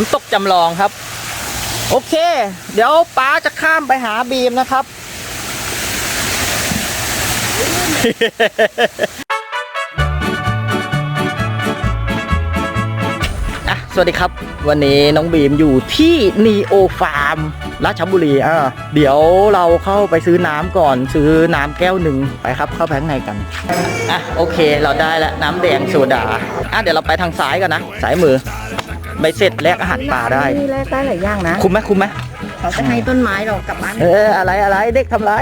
น้ำตกจำลองครับ โอเค เดี๋ยวป้าจะข้ามไปหาบีมนะครับอะสวัสดีครับ วันนี้น้องบีมอยู่ที่นีโอฟาร์มราชบุรีอะเดี๋ยวเราเข้าไปซื้อน้ำก่อนซื้อน้ำแก้วหนึ่งไปครับ เข้าไปข้างในกันอะโอเค เราได้แล้วน้ำแดงโซดาอะเดี๋ยวเราไปทางซ้ายกันนะสายมือ ใบเสร็จแลกอาหารป่าได้ นี่แลกได้หลายอย่างนะคุ้มไหมคุ้มไหมเขาจะให้ต้นไม้เรากลับบ้านเอออะไรอะไรเด็กทำไร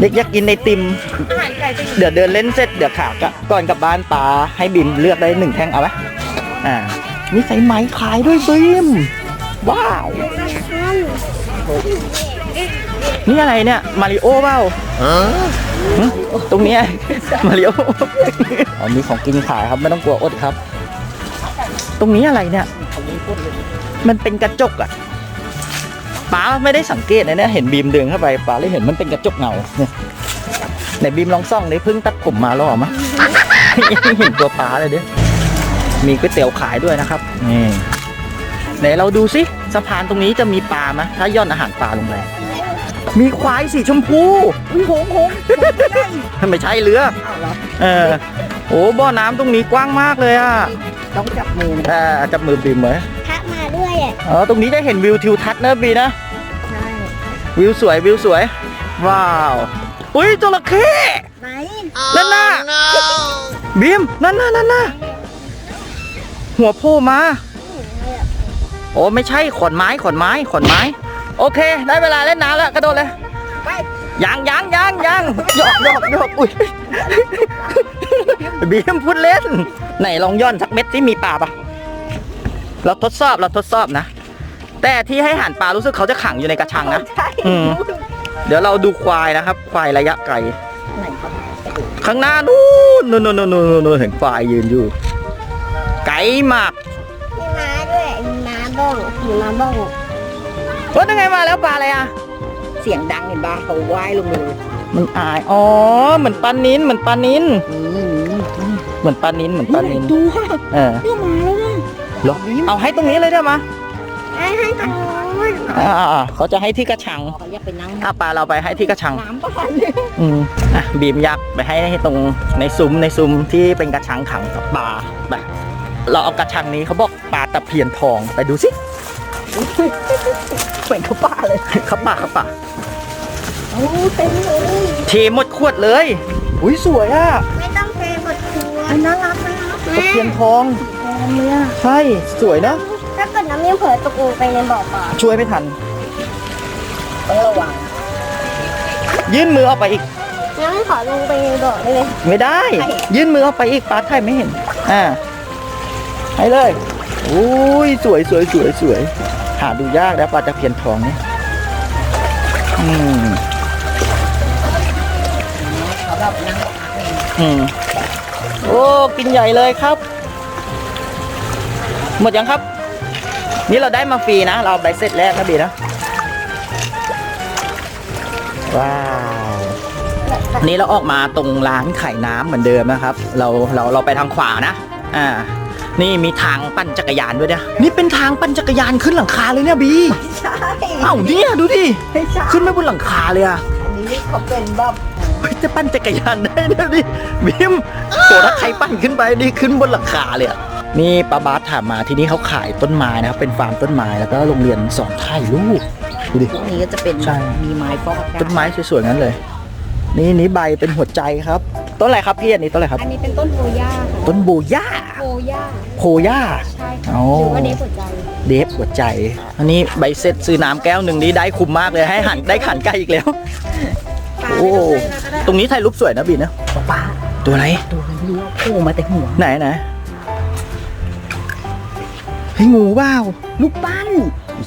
เด็กอยากกินในติม อาหารไก่จะอยู่เดี๋ยวเดินเล่นเสร็จเดี๋ยวขากะก่อนกลับบ้านปลาให้บิมเลือกได้หนึ่งแท่งเอาไหมอ่ามีสายไหมขายด้วยบิมว้าว นี่อะไรเนี่ย มาริโอเปล่าหึตรงเนี้ยมาริโออ๋อมีของกินขายครับไม่ต้องกลัวอดครับ ตรงนี้อะไรเนี่ย มันเป็นกระจกอะป้าไม่ได้สังเกตนะเนี่ยเห็นบีมเดินเข้าไปป้าเลยเห็นมันเป็นกระจกเงาเนี่ยไหนบีมลองส่องดิเพิ่งตัดผมมาหรอมะเห็นตัวป้าเลยดิมีก๋วยเตี๋ยวขายด้วยนะครับนี่ไหนเราดูสิสะพานตรงนี้จะมีปลาไหมถ้าย่อนอาหารปลาลงไปมีควายสีชมพูอุ้ยโหงโหงไม่ใช่เรือเอาเหรอเออโอ้บ่อน้ำตรงนี้กว้างมากเลยอะ ต้องจับมือนะอ่าจับมือบีมเหมยพระมาด้วยอะอ๋อตรงนี้ได้เห็นวิวทิวทัศน์นะบีนะ ใช่วิวสวยวิวสวย ว้าว อุ้ยจระเข้ไหนนั่นน่ะบีมนั่นน่ะนั่นน่ะหัวโผล่มา โอ้ไม่ใช่ขอนไม้ขอนไม้ขอนไม้ โอเค ได้เวลาเล่นน้ำแล้วกระโดดเลย ไป ยังยังยังยังหยอกหยอกหยอกอุ้ยบีมพูดเล่น ไหนลองย่อนสักเม็ดที่มีปลาปะเราทดสอบเราทดสอบนะ แต่ที่ให้อาหารปลารู้สึกเขาจะขังอยู่ในกระชังนะใช่อืมเดี๋ยวเราดูควายนะครับ ควายระยะไกลไหนครับข้างหน้านู่นนู่นนู่นนู่นนู่นนู่นเห็นควายยืนอยู่ ไกลมากมีม้าด้วยมีม้าบ้องมีม้าบ้องว่ายังไงมาแล้วปลาอะไรอะเสียงดังเห็นบ้าเขาว่ายลงมาเลยมันอาย อ๋อ เหมือนปลานินเหมือนปลานินนี่นี่เหมือนปลานินเหมือนปลานินดูค่ะเออเนี่ยมาแล้วนะเหรอเอาให้ตรงนี้เลยได้ไหมให้ให้ทางโน้นอ่าอ่าอ่าเขาจะให้ที่กระชังเขาอยากไปนั่งอะปลาเราไปให้ที่กระชังน้ำป่านอืมอะบีมยักษ์ไปให้ให้ตรงในซุ้มในซุ้มที่เป็นกระชังขังกับปลาไปเราเอากระชังนี้เขาบอกปลาตะเพียนทองไปดูสิ เหมือนเขาป้าเลยเขาปลาเขาปลาโอ้เต็มเลยเทหมดขวดเลย อุ้ยสวยอะไม่ต้องเทบทครัวอันน่ารักนะตะเพียนทองแพงเลยอะใช่สวยนะถ้าเกิดน้ำยังเผลอตกลงไปในบ่อปลาช่วยไม่ทันต้องระวังยื่นมือออกไปอีกงั้นขอลงไปในบ่อได้ไหมไม่ได้ ยื่นมือออกไปอีกปลาไทยไม่เห็นอ่าให้เลยอุ้ยสวยสวยสวยสวย หาดูยากแล้วปลาตะเพียนทองเนี่ยอืมเขาแบบนั่งอืมโอ้กินใหญ่เลยครับ หมดยังครับ นี่เราได้มาฟรีนะ เราเอาใบเสร็จแรกนะบีนะ ว้าวนี่เราออกมาตรงร้านไขายน้ำเหมือนเดิมนะครับ เราเราเราไปทางขวานะ อ่า นี่มีทางปั่นจักรยานด้วยเนี่ยนี่เป็นทางปั่นจักรยานขึ้นหลังคาเลยเนี่ยบีใช่เอ้าเนี่ยดูดิไม่ใช่ขึ้นไปบนหลังคาเลยอะอันนี้เขาเป็นแบบเฮ้ยจะปั่นจักรยานได้นะดิบิมโหถ้าใครปั่นขึ้นไปนี่ขึ้นบนหลังคาเลยอะนี่ป้าบาสถามมาที่นี่เขาขายต้นไม้นะครับเป็นฟาร์มต้นไม้แล้วก็โรงเรียนสอนถ่ายรูปดูดิพวกนี้ก็จะเป็นใช่มีไม้ฟอกอากาศต้นไม้สวยๆงั้นเลย นี่นี่ใบเป็นหัวใจครับ ต้นอะไรครับพี่อันนี้ต้นอะไรครับ อันนี้เป็นต้นโพย่าค่ะต้นโบย่าโพย่าโพย่า ใช่อ๋อ หรือว่าเดฟหัวใจเดฟหัวใจ อันนี้ใบเซ็ตซื้อน้ำแก้วหนึ่งนี้ได้คุ้มมากเลยให้หันได้ขันใกล้อีกแล้ว ปลาโอ้ ไม่ต้องใช้แล้วก็ได้ตรงนี้ถ่ายรูปสวยนะบีนะป้าตัวอะไร ตัวอะไรไม่รู้ว่าโผล่มาแต่หัวไหนไหนเฮ้ยงูเปล่าลูกปั้น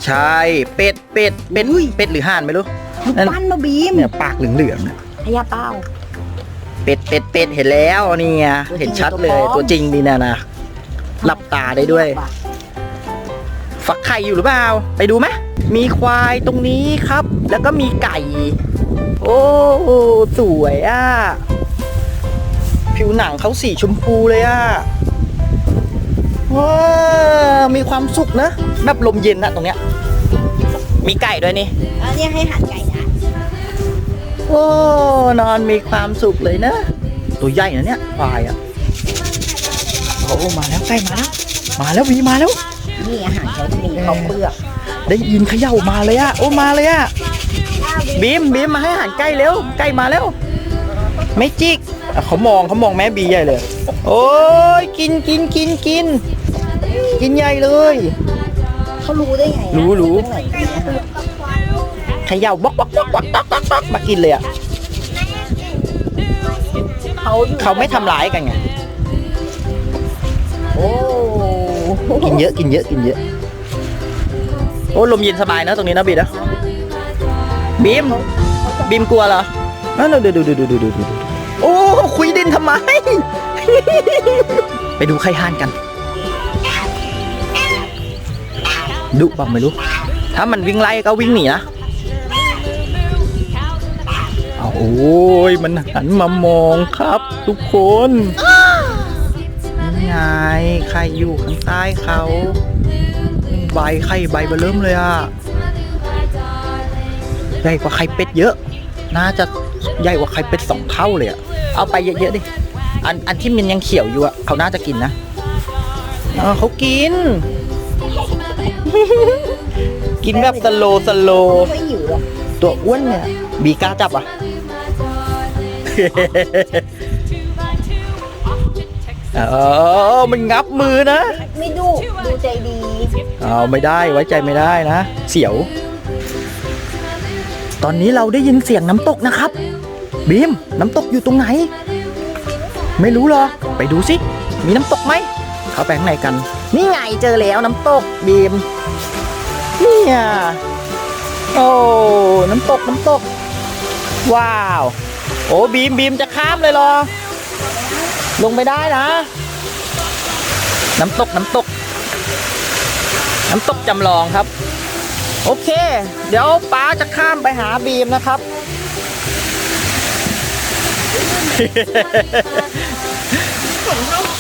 ใช่เป็ดเป็ดเป็ดอุ้ย เป็ดหรือห่านไม่รู้ ลูกปั้นมาบีมเนี่ยปากเหลืองๆเนี่ยพยาเป้า เป็ดเป็ดเป็ดเห็นแล้วนี่ไงตัวจริงเห็นชัดเลยตัวปลอมตัวจริงดีนะนะหลับตาได้ด้วย ฟักไข่อยู่หรือเปล่า ไปดูไหมมีควายตรงนี้ครับ แล้วก็มีไก่ โอ้สวยอะ ผิวหนังเขาสีชมพูเลยอะว้ามีความสุขนะแบบลมเย็นนะตรงเนี้ย มีไก่ด้วยนี่อันนี้ให้หันไก่นะโอ้ นอนมีความสุขเลยนะ ตัวใหญ่นะเนี่ยควายอะโอ้มาแล้วใกล้มาแล้วมาแล้ววีมาแล้วนี่อาหารเขาจะมีข้าวเปลือกได้ยินเขย่ามาเลยอะโอ้มาเลยอะบีมบีมมาให้อาหารใกล้เร็วใกล้มาแล้วไม่จิกเขามองเขามองแม่บีใหญ่เลย โอ้ยกินกินกินกิน กินใหญ่เลยเขารู้ได้ไงอะรู้รู้ตั้งหลายปีอะเขย่าบล็อกบล็อกบล็อกบล็อกบล็อกบล็อกบักมากินเลยอะ เขาอยู่เขาไม่ทำร้ายกันไง โอ้กินเยอะกินเยอะกินเยอะ โอ้ลมเย็นสบายนะตรงนี้นะบีนะบีมบีมกลัวเหรอนั่นดูดูดูดูดูดูดูโอ้คุยดินทำไม ไปดูไข่ห่านกันดุป่ะไม่รู้ ถ้ามันวิ่งไล่ก็วิ่งหนีนะ โอ้ยมันหันมามองครับ ทุกคนนี่ไงไข่อยู่ข้างใต้เขาใบไข่ใบเบเริ่มเลยอะใหญ่กว่าไข่เป็ดเยอะ น่าจะใหญ่กว่าไข่เป็ดสองเท่าเลยอะเอาไปเยอะๆดิอันอันที่มันยังเขียวอยู่อะเขาน่าจะกินนะเออเขากิน กินแบบสโลสโลวหรอกตัวอ้วนเนี่ย บีก้าจับอะ เออมันงับมือนะไม่ดูดูใจดี เอาไม่ได้ไว้ใจไม่ได้นะ เสียว ตอนนี้เราได้ยินเสียงน้ำตกนะครับ บีมน้ำตกอยู่ตรงไหน ไม่รู้หรอ ไปดูสิ มีน้ำตกไหม เข้าไปข้างในกัน นี่ไงเจอแล้วน้ำตกบีมเนี่ยโอ้น้ำตกน้ำตก ว้าว โอ้บีมบีมจะข้ามเลยเหรอ ลงไม่ได้นะ น้ำตกน้ำตก น้ำตกจำลองครับ โอเค เดี๋ยวป้าจะข้ามไปหาบีมนะครับ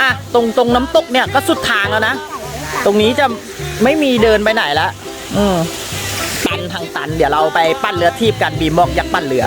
อะตรงตรงน้ำตกเนี่ยก็สุดทางแล้วนะ ตรงนี้จะไม่มีเดินไปไหนละอืมตันทางตัน เดี๋ยวเราไปปั้นเรือทีบกันบีมบอกอยากปั้นเรือ